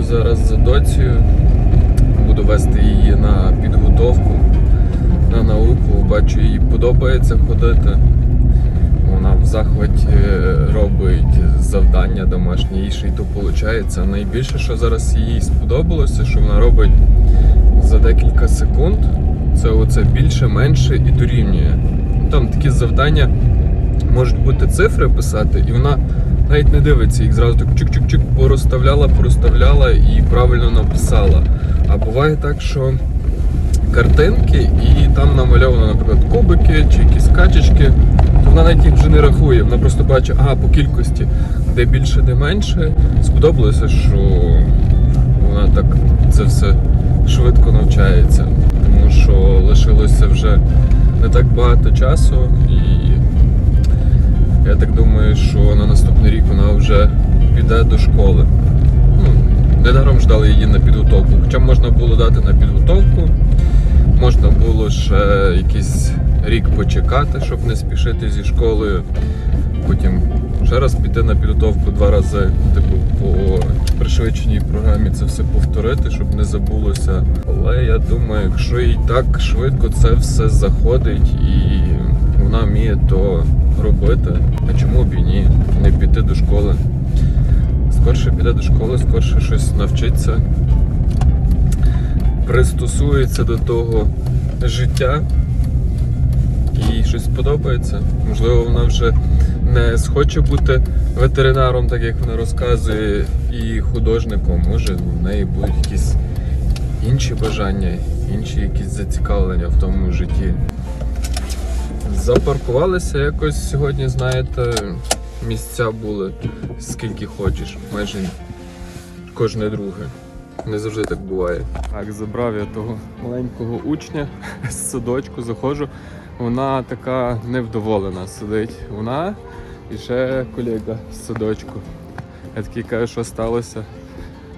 Їду зараз за доцею, буду вести її на підготовку, на науку. Бачу, їй подобається ходити. Вона в захваті робить завдання домашні, їй ще й то виходить. Найбільше, що зараз їй сподобалося, що вона робить за декілька секунд. Це оце більше, менше і дорівнює. Там такі завдання можуть бути цифри писати, і вона навіть не дивиться їх зразу так чик-чик-чик порозставляла, порозставляла і правильно написала. А буває так, що картинки, і там намальовано, наприклад, кубики чи якісь качечки, то вона навіть їх вже не рахує. Вона просто бачить, ага, по кількості, де більше, де менше. Сподобалося, що вона так це все швидко навчається, тому що лишилося вже не так багато часу, і я так думаю, що на наступний рік вона вже піде до школи. Ну, недаром ждали її на підготовку. Хоча можна було дати на підготовку, можна було ще якийсь рік почекати, щоб не спішити зі школою. Потім ще раз піти на підготовку два рази, типу, по пришвидшеній програмі це все повторити, щоб не забулося. Але я думаю, якщо і так швидко це все заходить і вона вміє то робити, а чому б і ні? Не піти до школи. Скорше піде до школи, скорше щось навчиться, пристосується до того життя їй щось подобається. Можливо, вона вже не схоче бути ветеринаром, так як вона розказує, і художником. Може, в неї будуть якісь інші бажання, інші якісь зацікавлення в тому житті. Запаркувалися якось сьогодні, знаєте, місця були скільки хочеш, майже кожне друге. Не завжди так буває. Так, забрав я того маленького учня з садочку, заходжу. Вона така невдоволена сидить. Вона і ще колега з садочку. Я такий кажу, що сталося.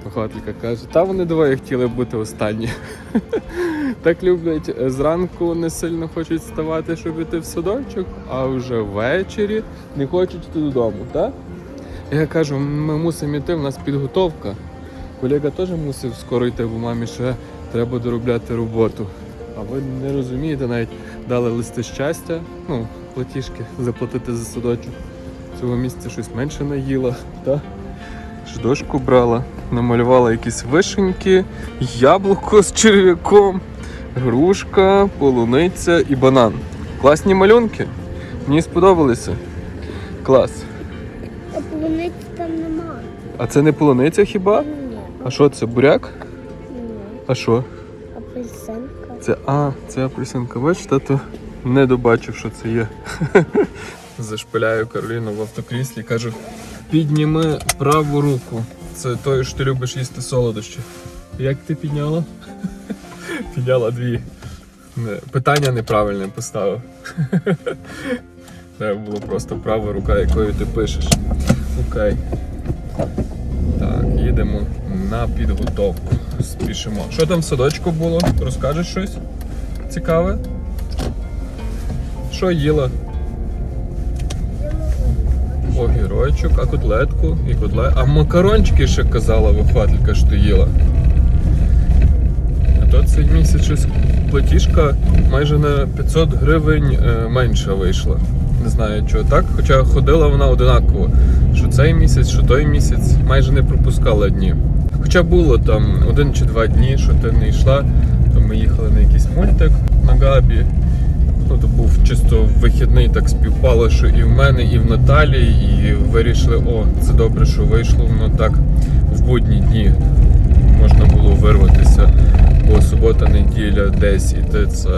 Вихователька каже, та вони двоє хотіли бути останні. Так люблять е, зранку не сильно хочуть вставати, щоб іти в садочок, а вже ввечері не хочуть йти додому, так? Я кажу, ми мусимо йти, в нас підготовка. Колега теж мусив скоро йти, бо мамі ще треба доробляти роботу. А ви не розумієте, навіть дали листи щастя, ну, платіжки заплатити за садочок. Цього місця щось менше наїла, та? Ж дошку брала, намалювала якісь вишеньки, яблуко з черв'яком, грушка, полуниця і банан. Класні малюнки. Мені сподобалися. Клас. А полуниці там нема. А це не полуниця хіба? Ні. А що це? Буряк? Ні. А що? Апельсинка. Це а, це апельсинка. Бачите, то не добачив, що це є. Зашпиляю Кароліну в автокріслі, кажу: підніми праву руку. Це той, що ти любиш їсти солодощі. Як ти підняла? Підняла дві. Питання неправильне поставив. Треба було просто права рука, якою ти пишеш. Окей. Так, їдемо на підготовку. Спішимо. Що там в садочку було? Розкажеш щось цікаве? Що їла? Огірочок, а котлетку і котлет. А макарончики ще казала вихвателька, що ти їла. То цей місяць платіжка майже на 500 гривень е, менша вийшла. Не знаю чого так, хоча ходила вона одинаково. Що цей місяць, що той місяць майже не пропускала дні. Хоча було там один чи два дні, що ти не йшла, то ми їхали на якийсь мультик на Габі. Ну, то був чисто вихідний, так співпало, що і в мене, і в Наталі, і вирішили, о, це добре, що вийшло воно так в будні дні можна було вирватися, бо субота, неділя десь іти це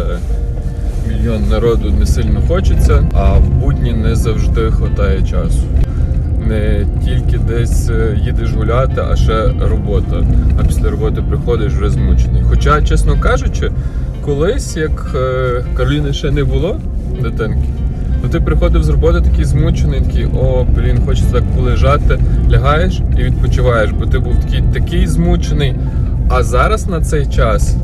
мільйон народу не сильно хочеться, а в будні не завжди вистачає часу. Не тільки десь е, їдеш гуляти, а ще робота. А після роботи приходиш вже змучений. Хоча, чесно кажучи, колись, як е, Кароліни ще не було дитинки, то ти приходив з роботи такий змучений, такий, о, блін, хочеться так полежати, лягаєш і відпочиваєш, бо ти був такий такий змучений. А зараз на цей час,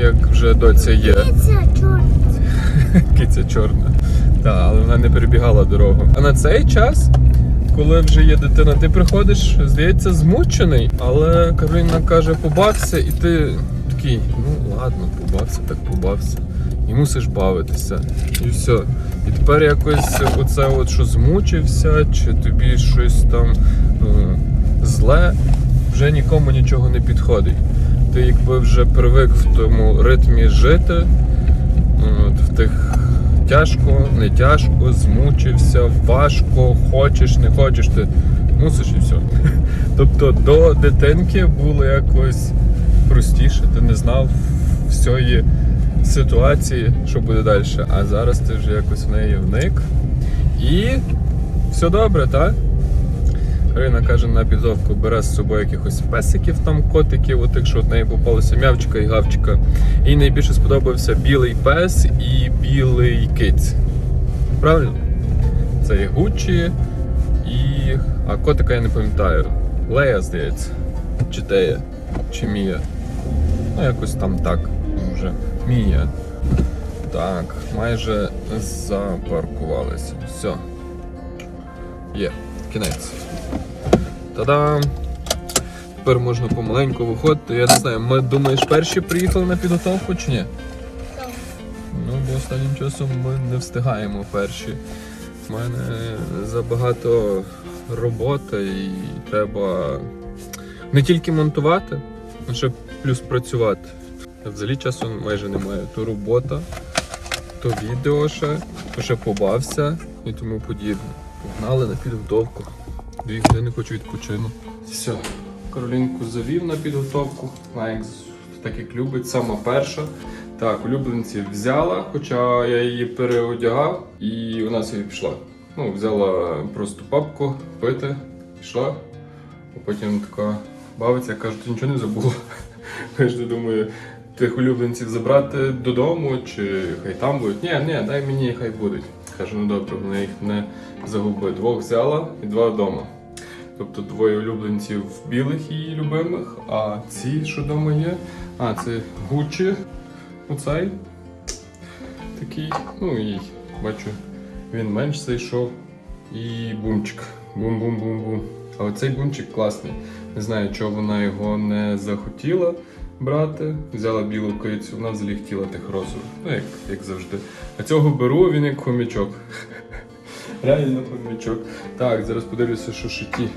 як вже доця є, Це чорт. киця чорна. Так, але вона не перебігала дорогу. А на цей час, коли вже є дитина, ти приходиш, здається, змучений, але Кароліна каже, побався, і ти такий, ну ладно, побався, так побався. І мусиш бавитися. І все. І тепер якось оце, от, що змучився, чи тобі щось там е, зле, вже нікому нічого не підходить. Ти якби вже привик в тому ритмі жити, от, в тих тяжко, не тяжко, змучився, важко, хочеш, не хочеш, ти мусиш і все. Тобто до дитинки було якось простіше, ти не знав всієї ситуації, що буде далі. А зараз ти вже якось в неї вник. І все добре, так? Карина каже, на підготовку бере з собою якихось песиків, там котиків, от якщо в неї попалося м'явчика і гавчика. Їй найбільше сподобався білий пес і білий киць. Правильно? Це і Гуччі, і. А котика я не пам'ятаю. Лея, здається. Чи Тея, чи Мія. Ну, якось там так. Вже. Мія. Так, майже запаркувалися. Все. Є, кінець. Та-дам! Тепер можна помаленьку виходити. Я не знаю, ми думаєш, перші приїхали на підготовку чи ні? Ну, бо останнім часом ми не встигаємо перші. У мене забагато роботи і треба не тільки монтувати, а ще плюс працювати. Взагалі часу майже немає. То робота, то відео ще, то ще побався і тому подібне. Погнали на підготовку. Дві години хочу відпочину. Все, Каролінку завів на підготовку. Вона так як любить, сама перша. Так, улюбленці взяла, хоча я її переодягав, і вона собі пішла. Ну, взяла просто папку, пити, пішла. А потім така бавиться, я кажу, ти нічого не забула. Я ж думаю, тих улюбленців забрати додому, чи хай там будуть. Ні, ні, дай мені, хай будуть. Кажу, ну добре, вона їх не загуби. Двох взяла і два вдома. Тобто двоє улюбленців білих її любимих, а ці, що вдома є, а це Гуччі, оцей такий, ну і бачу, він менш зайшов. І бумчик. Бум-бум-бум-бум. А оцей бумчик класний. Не знаю, чого вона його не захотіла брати. Взяла білу кицю, вона взагалі тих розових. Ну, як, як завжди. А цього беру, він як хомячок. Реально хомячок. Так, зараз подивлюся, що ще ті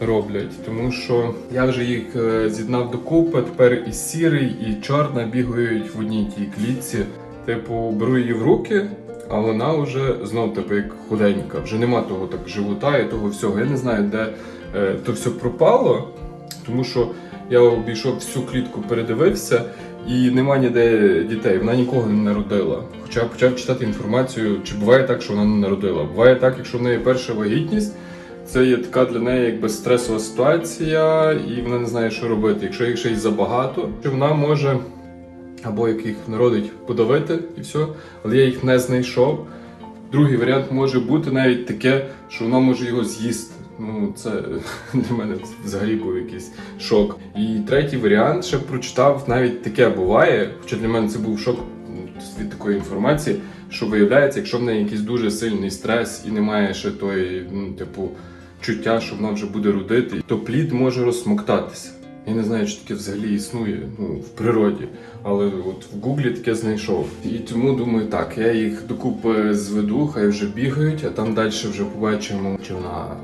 роблять. Тому що я вже їх е, з'єднав докупи, тепер і сірий, і чорна бігають в одній тій клітці. Типу, беру її в руки, а вона вже знов типу як худенька. Вже нема того так живота і того всього. Я не знаю, де е, то все пропало, тому що я обійшов всю клітку, передивився, і нема ніде дітей. Вона нікого не народила. Хоча почав читати інформацію, чи буває так, що вона не народила. Буває так, якщо в неї перша вагітність. Це є така для неї якби стресова ситуація, і вона не знає, що робити. Якщо їх ще й забагато, то вона може або як їх народить подавити і все, але я їх не знайшов. Другий варіант може бути навіть таке, що вона може його з'їсти. Ну, це для мене взагалі був якийсь шок. І третій варіант ще прочитав, навіть таке буває, хоча для мене це був шок м, від такої інформації, що виявляється, якщо в неї якийсь дуже сильний стрес і немає ще тої, ну, типу, чуття, що вона вже буде родити, то плід може розсмоктатися. Я не знаю, чи таке взагалі існує ну, в природі, але от в гуглі таке знайшов. І тому думаю, так, я їх докупи зведу, хай вже бігають, а там далі вже побачимо, чи вона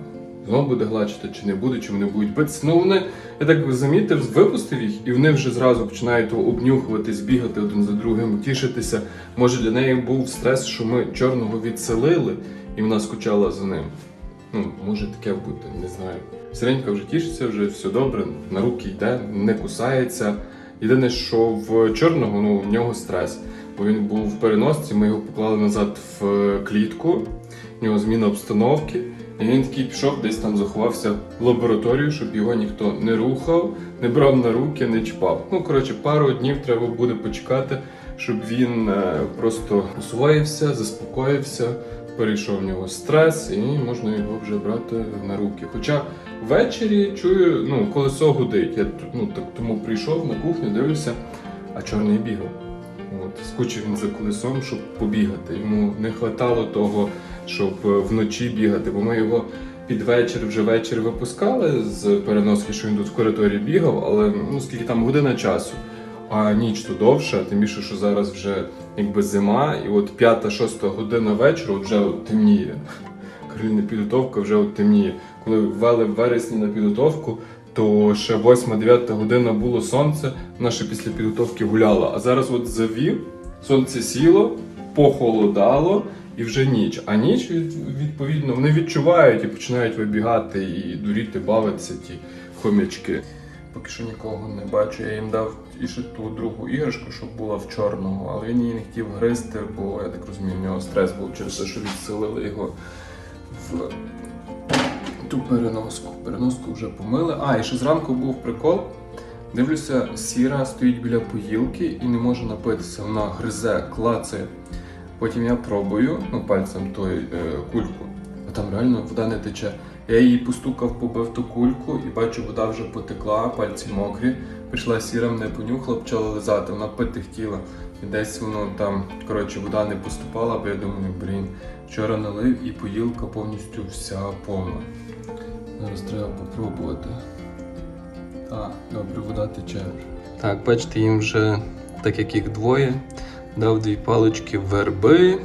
знову буде гладчити, чи не буде, чи вони будуть битися. Ну вони, я так замітив, випустив їх, і вони вже зразу починають обнюхуватись, бігати один за другим, тішитися. Може для неї був стрес, що ми чорного відселили, і вона скучала за ним. Ну, може таке бути, не знаю. Сиренька вже тішиться, вже все добре, на руки йде, не кусається. Єдине, що в чорного ну, в нього стрес, бо він був в переносці, ми його поклали назад в е, клітку, в нього зміна обстановки. І він такий пішов, десь там заховався в лабораторію, щоб його ніхто не рухав, не брав на руки, не чіпав. Ну, коротше, пару днів треба буде почекати, щоб він е, просто освоївся, заспокоївся, перейшов в нього стрес, і можна його вже брати на руки. Хоча ввечері чую, ну, колесо гудить. Я ну, так тому прийшов на кухню, дивлюся, а чорний бігав. От, скучив він за колесом, щоб побігати. Йому не вистачало того, щоб е, вночі бігати, бо ми його під вечір вже вечір випускали з переноски, що він тут в коридорі бігав, але ну скільки там година часу. А ніч то довша, тим більше, що зараз вже якби зима, і от п'ята-шоста година вечора вже от темніє. Кароліна підготовка вже от темніє. Коли ввели в вересні на підготовку, то ще 8-9 година було сонце, вона ще після підготовки гуляла. А зараз от завів, сонце сіло, похолодало і вже ніч. А ніч, відповідно, вони відчувають і починають вибігати і дуріти, бавитися ті хомячки. Поки що нікого не бачу. Я їм дав і ще ту другу іграшку, щоб була в чорного, але він її не хотів гризти, бо я так розумію, в нього стрес був через те, що відселили його в ту переноску. Переноску вже помили. А, і ще зранку був прикол. Дивлюся, сіра стоїть біля поїлки і не може напитися. Вона гризе, клацає. Потім я пробую ну, пальцем той е, кульку, там реально вода не тече. Я її постукав, побив ту кульку і бачу, вода вже потекла, пальці мокрі. Прийшла сіра, мене понюхала, почала лизати, вона пити хотіла. І десь воно там, коротше, вода не поступала, бо я думаю, блін, вчора налив і поїлка повністю вся повна. Зараз треба попробувати. Так, добре, вода тече вже. Так, бачите, їм вже, так як їх двоє, дав дві палички верби.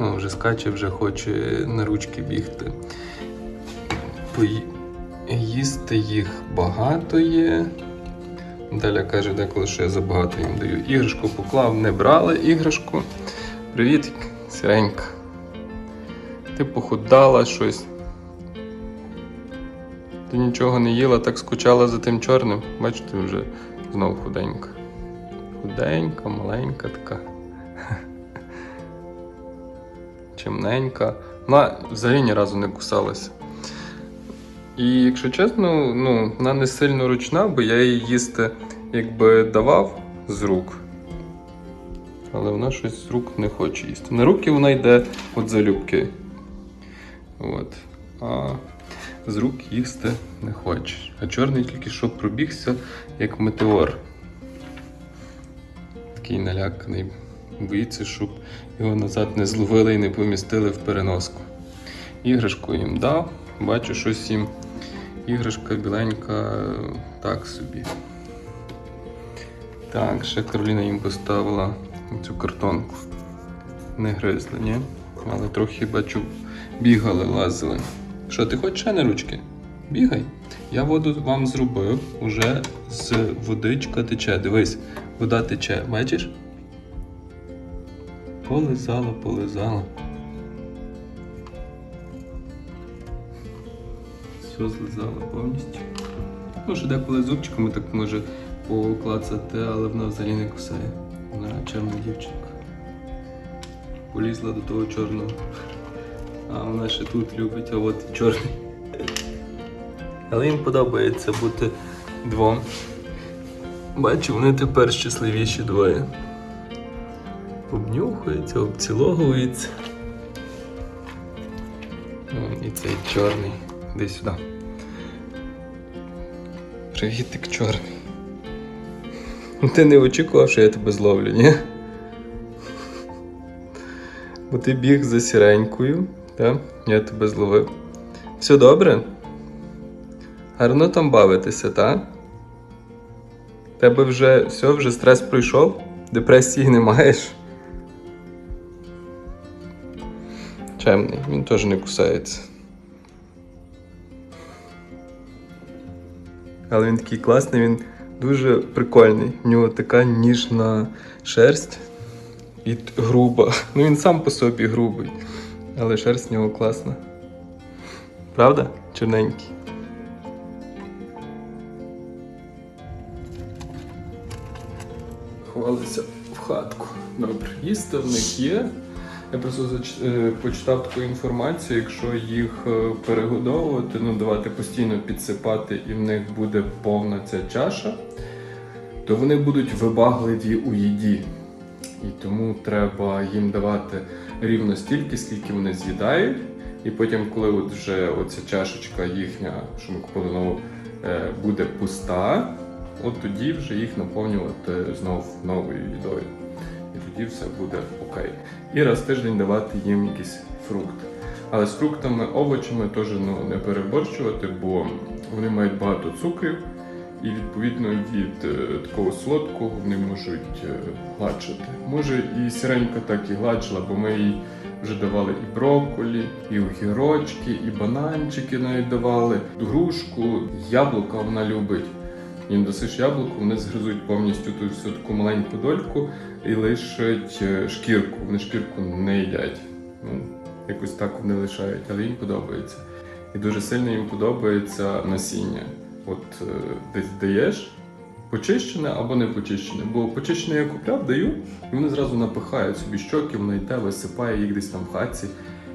О, вже скаче, вже хоче на ручки бігти. Їсти їх багато є. Наталя каже, деколи що я забагато їм даю. Іграшку поклав, не брали іграшку. Привіт, сіренька. Ти похудала щось. Ти нічого не їла, так скучала за тим чорним. Бачите, вже знову худенька. Худенька, маленька така. Чимненька. Вона взагалі ні разу не кусалася. І якщо чесно, ну, вона не сильно ручна, бо я її їсти якби давав з рук. Але вона щось з рук не хоче їсти. На руки вона йде от залюбки. От. А з рук їсти не хоче. А чорний тільки що пробігся, як метеор. Такий наляканий. Боїться, щоб його назад не зловили і не помістили в переноску. Іграшку їм дав, бачу, щось їм іграшка біленька так собі. Так, ще Кароліна їм поставила цю картонку. Не гризли, ні? Але трохи бачу, бігали, лазили. Що, ти хочеш ще на ручки? Бігай. Я воду вам зробив, уже з водичка тече. Дивись, вода тече, бачиш? Полизала, полизала. Все злизала повністю. Що деколи зубчиками так може поклацати, але вона взагалі не кусає. Вона чорна дівчинка. Полізла до того чорного. А вона ще тут любить, а от чорний. Але їм подобається бути двом. Бачу, вони тепер щасливіші двоє. Обнюхуються, обціловуються. О, І цей чорний. Іди сюди. Привітик, чорний. Ти не очікував, що я тебе зловлю, ні? Бо ти біг за сіренькою, так? Я тебе зловив. Все добре? Гарно там бавитися, так? Тебе вже все, вже стрес пройшов? Депресії не маєш? Чемний, він теж не кусається. Але він такий класний, він дуже прикольний. В нього така ніжна шерсть і груба. Ну він сам по собі грубий. Але шерсть в нього класна. Правда? Чорненький. Ховалися в хатку. Добре, їсти в них є. Я просто зач- е, почитав таку інформацію, якщо їх е, перегодовувати, ну давати постійно підсипати, і в них буде повна ця чаша, то вони будуть вибагливі у їді. І тому треба їм давати рівно стільки, скільки вони з'їдають. І потім, коли от вже оця чашечка їхня, що ми купили нову, е, буде пуста, от тоді вже їх наповнювати знов новою їдою. І тоді все буде окей. І раз в тиждень давати їм якийсь фрукт. Але з фруктами, овочами теж ну, не переборщувати, бо вони мають багато цукрів, і відповідно від е, такого солодкого вони можуть е, гладшити. Може і сіренька так і гладшила, бо ми їй вже давали і брокколі, і огірочки, і бананчики навіть давали, грушку, яблука вона любить. Їм досиш яблуко, вони згризуть повністю ту всю таку маленьку дольку і лишать е, шкірку. Вони шкірку не їдять. Ну, якось так вони лишають, але їм подобається. І дуже сильно їм подобається насіння. От е, десь даєш почищене або не почищене. Бо почищене я купляв, даю, і вони зразу напихають собі щоки, воно йде, висипає їх десь там в хатці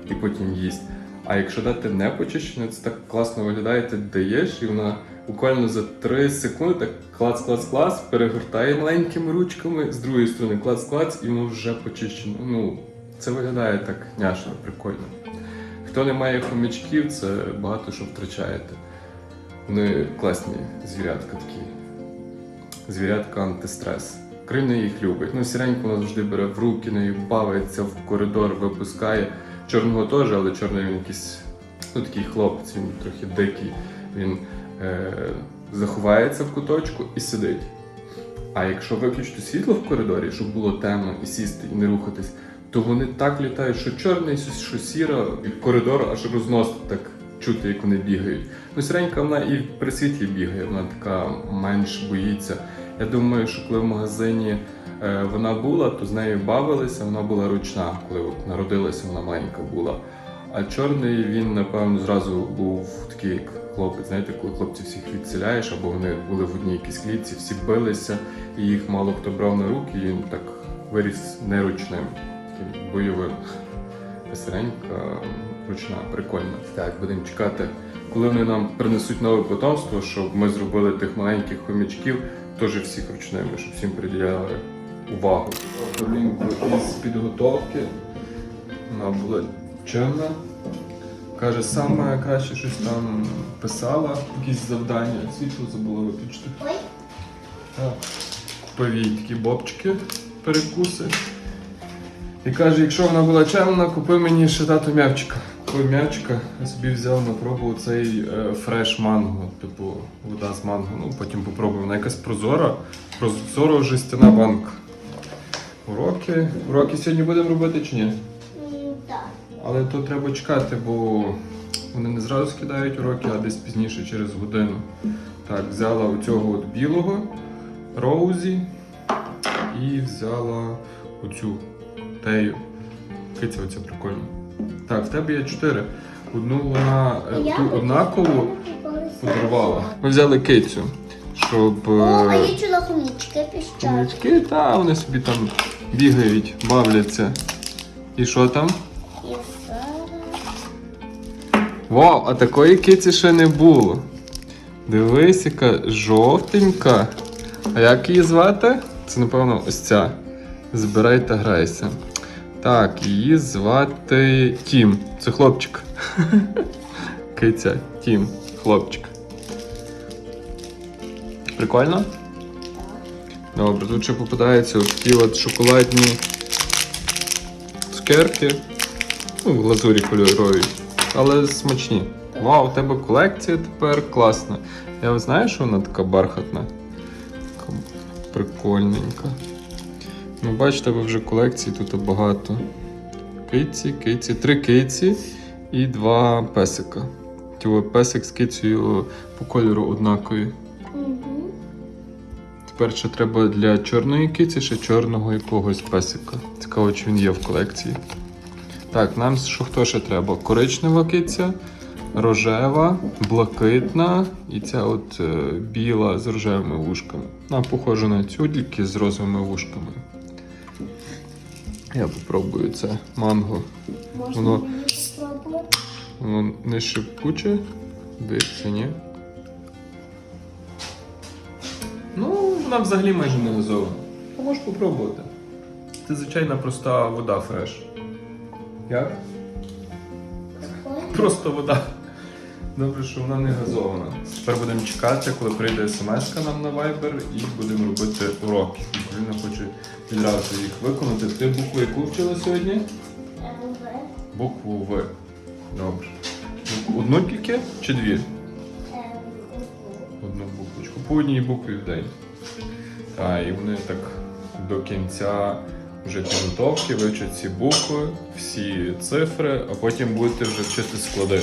і потім їсть. А якщо дати не почищене, це так класно виглядає, ти даєш, і вона буквально за 3 секунди так клац-клац-клац, перегортає маленькими ручками, з другої сторони клац-клац, і воно вже почищено. Ну, це виглядає так няшно, прикольно. Хто не має хомячків, це багато що втрачаєте. Вони класні звірятка такі. Звірятка антистрес. Крина їх любить. Ну, сіреньку вона завжди бере в руки, нею бавиться в коридор, випускає. Чорного теж, але чорний він якийсь ну, такий хлопець, він трохи дикий. Він заховається в куточку і сидить. А якщо виключити світло в коридорі, щоб було темно і сісти, і не рухатись, то вони так літають, що чорний, що сіра, і коридор аж розносить так чути, як вони бігають. Ну, сіренька вона і при світлі бігає, вона така менш боїться. Я думаю, що коли в магазині е, вона була, то з нею бавилися, вона була ручна, коли от народилася, вона маленька була. А чорний він, напевно, зразу був такий як хлопець. Знаєте, коли хлопців всіх відселяєш, або вони були в одній якійсь клітці, всі билися, і їх мало хто брав на руки, і він так виріс неручним, бойовим. Сиренька ручна, прикольна. Так, будемо чекати, коли вони нам принесуть нове потомство, щоб ми зробили тих маленьких хомячків, теж всіх ручними, щоб всім приділяли увагу. Полінку із підготовки. Вона була чемна. Каже, саме краще щось там писала, якісь завдання. Світло забула виключити. Так. Купив їй такі бобчики, перекуси. І каже, якщо вона була чемна, купи мені ще тато м'явчика. Купив м'явчика, я собі взяв на пробу цей е, фреш манго, типу вода з манго. Ну, потім попробую. Вона якась прозора, прозоро жестяна банка. Уроки. Уроки сьогодні будемо робити чи ні? Але то треба чекати, бо вони не зразу скидають уроки, а десь пізніше через годину. Так, взяла оцього от білого Роузі і взяла оцю тею. Киця оця прикольна. Так, в тебе є чотири. Одну вона е, ту однакову подарувала. Ми взяли кицю, щоб. О, а е, я чула хомічки піщать. Хомячки, та вони собі там бігають, бавляться. І що там? Вау, а такої киці ще не було. Дивись, яка жовтенька. А як її звати? Це, напевно, ось ця. Збирай та грайся. Так, її звати Тім. Це хлопчик. Киця, Тім, хлопчик. Прикольно? Добре, тут ще попадаються такі от шоколадні цукерки. Ну, глазурі кольорові, але смачні. Вау, у тебе колекція тепер класна. Я знаю, що вона така бархатна. Така прикольненька. Ну, бачите, тебе вже колекцій тут багато. Киці, киці, три киці і два песика. Тіло песик з кицею по кольору однакові. Угу. Тепер ще треба для чорної киці ще чорного якогось песика. Цікаво, чи він є в колекції. Так, нам що хто ще треба? Коричнева киця, рожева, блакитна і ця от е, біла з рожевими вушками. Вона похожа на цю, тільки з розовими вушками. Я попробую це манго. Можна Воно- мені спробувати? Воно не шипуче. Дивіться, ні? Ну, вона взагалі майже не газована. А можеш попробувати. Це звичайна проста вода фреш. Як? Просто вода. Добре, що вона не газована. Тепер будемо чекати, коли прийде смс нам на Viber і будемо робити уроки. Поліна хоче відразу їх виконати. Ти букву яку вчила сьогодні? Е, Букву В. Добре. Одну тільки чи дві? Одну буквочку. По одній букві в день. Так, і вони так до кінця вже підготовки вивчать ці букви, всі цифри, а потім будете вже вчити склади.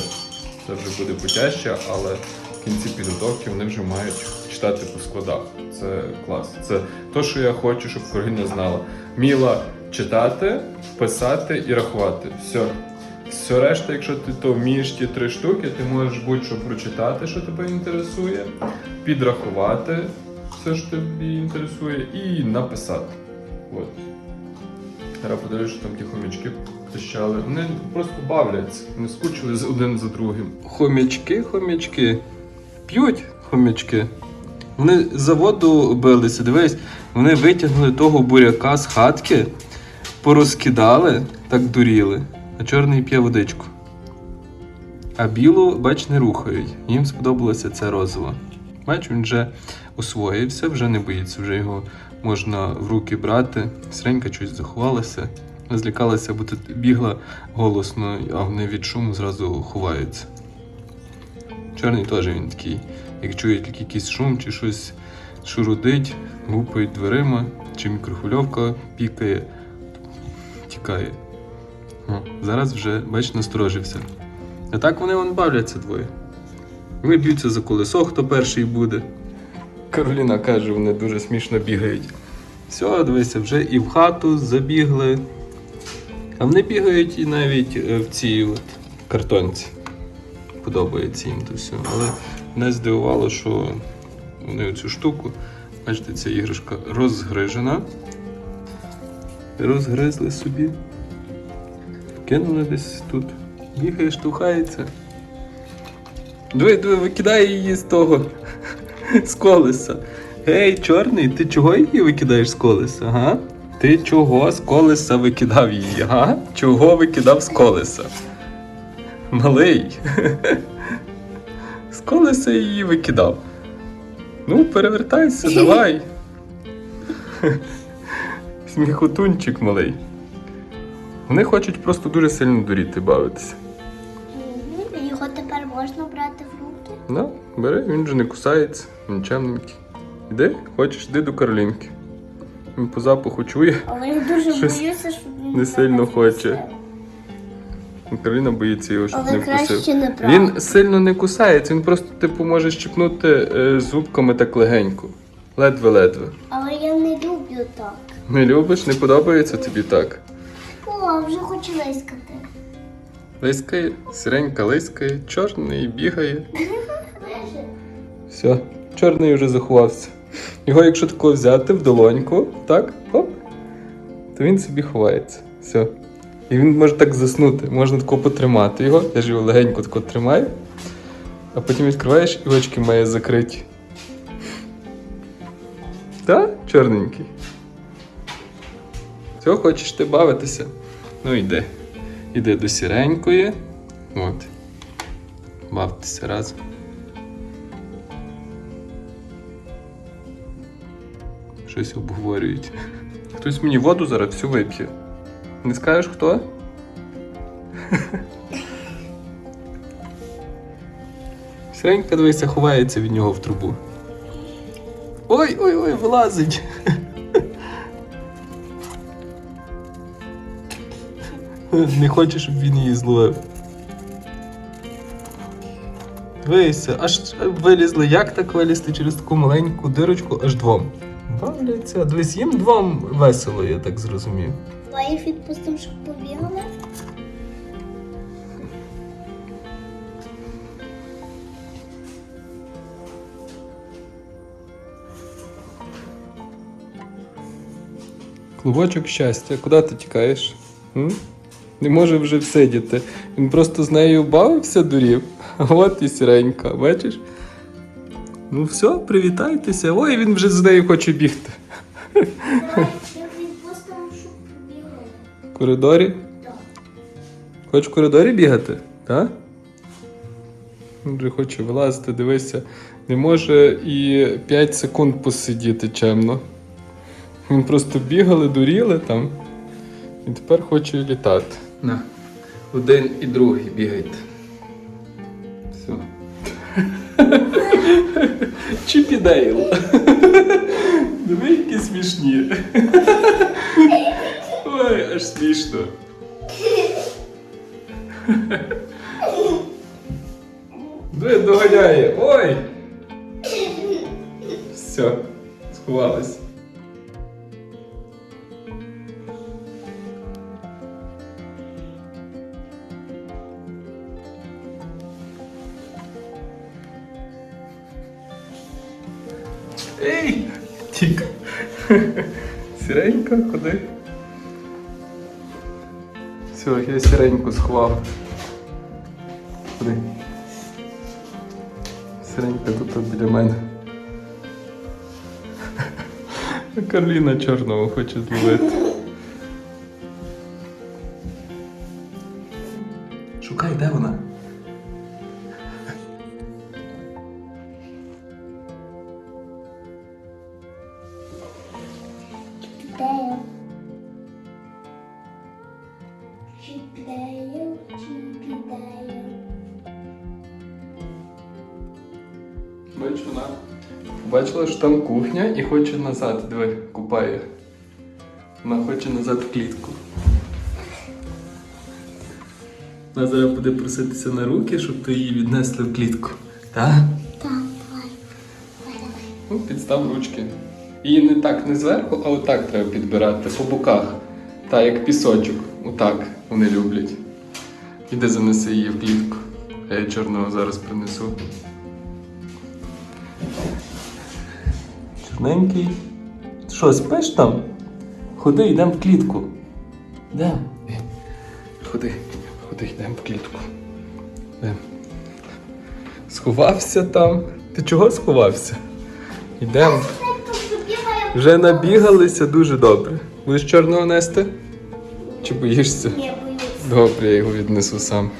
Це вже буде потяжче, але в кінці підготовки вони вже мають читати по складах. Це клас. Це те, що я хочу, щоб Кароліна знала. Міла читати, писати і рахувати. Все. Все решта, якщо ти то вмієш ті три штуки, ти можеш будь-що прочитати, що тебе інтересує, підрахувати все, що тобі інтересує, і написати. От. Зараз подивлюсь, що там ті хомячки пищали. Вони просто бавляться, не скучили один за другим. Хомячки, хомячки. П'ють хомячки. Вони за воду билися, дивись, вони витягнули того буряка з хатки, порозкидали, так дуріли, а чорний п'є водичку. А білу, бач, не рухають. Їм сподобалося це розово. Бач, він вже освоївся, вже не боїться, вже його можна в руки брати. Сренька щось заховалася, злякалася, бо тут бігла голосно, а вони від шуму зразу ховаються. Чорний теж він такий, як чує тільки якийсь шум чи щось шурудить, гупають дверима, чи мікрохвильовка пікає, тікає. О, зараз вже, бач, насторожився. А так вони вон бавляться двоє. Вони б'ються за колесо, хто перший буде. Кароліна каже, вони дуже смішно бігають. Все, дивися, вже і в хату забігли. А вони бігають і навіть е, в цій от картонці. Подобається їм то все. Але мене здивувало, що вони цю штуку, бачите, ця іграшка розгрижена. Розгризли собі. Кинули десь тут. Бігає, штовхається. Диви, диви, викидає її з того. З колеса. Гей, чорний, ти чого її викидаєш з колеса, га? Ти чого з колеса викидав її, га? Чого викидав з колеса? Малий. З колеса її викидав. Ну, перевертайся, давай. Сміхотунчик малий. Вони хочуть просто дуже сильно дуріти бавитися. Його тепер можна брати в руки. Ну, бери, він же не кусається, він чемненький. Іди, хочеш, йди до Каролінки. Він по запаху чує. Але я дуже Щось боюся, щоб він не сильно хоче. Кароліна боїться його, щоб Але не вкусив. не брати. Він сильно не кусається, він просто, типу, може щепнути е, зубками так легенько. Ледве-ледве. Але я не люблю так. Не любиш, не подобається тобі так. О, вже хочу лискати. Лискає, сиренька лискає, чорний бігає. Все, чорний вже заховався. Його, якщо тако взяти в долоньку, так, оп, то він собі ховається. Все. І він може так заснути, можна тако потримати його. Я ж його легенько тако тримаю, а потім відкриваєш і очки має закриті. Так, чорненький. Все, хочеш ти бавитися? Ну йди. Іди до сіренької. От. Бавтеся разом. Щось обговорюють. Хтось мені воду зараз всю вип'є. Не скажеш хто? Сиренька, дивися, ховається від нього в трубу. Ой, ой, ой, вилазить. Не хоче, щоб він її зловив. Дивися, аж вилізли. Як так вилізти через таку маленьку дирочку аж двом? Бавляться. Дивись, їм двом весело, я так зрозумів. Давай їх відпустимо, щоб побігали. Клубочок щастя, куди ти тікаєш? М? Не може вже всидіти. Він просто з нею бавився, дурів. А от і сіренька, бачиш? Ну все, привітайтеся. Ой, він вже з нею хоче бігти. В коридорі? Так. Хочеш в коридорі бігати? Так? Він вже хоче вилазити, дивися. Не може і 5 секунд посидіти чемно. Він просто бігали, дуріли там. І тепер хоче літати. На. Один і другий бігайте. Все. Чіп і Дейл. Диви, які смішні. Ой, аж смішно. Диви, доганяє. Ой. Все, сховалась. Ей! Тік. Сіренька, куди? Все, я сіреньку сховав. Куди? Сіренька тут біля мене. Карліна чорного хоче зловити. Там кухня і хоче назад. Диви, купає. Вона хоче назад в клітку. Вона зараз буде проситися на руки, щоб то її віднесли в клітку. Так? Так, давай. Ну, підстав ручки. Її не так не зверху, а отак треба підбирати по боках. Та як пісочок. Отак вони люблять. Іди занеси її в клітку. Я чорного зараз принесу. Чорненький. Що, спиш там? Ходи, йдемо в клітку. Йдемо. Ходи, ходи, йдемо в клітку. Йдемо. Сховався там. Ти чого сховався? Йдемо. Вже набігалися дуже добре. Будеш чорного нести? Чи боїшся? Я. Добре, я його віднесу сам.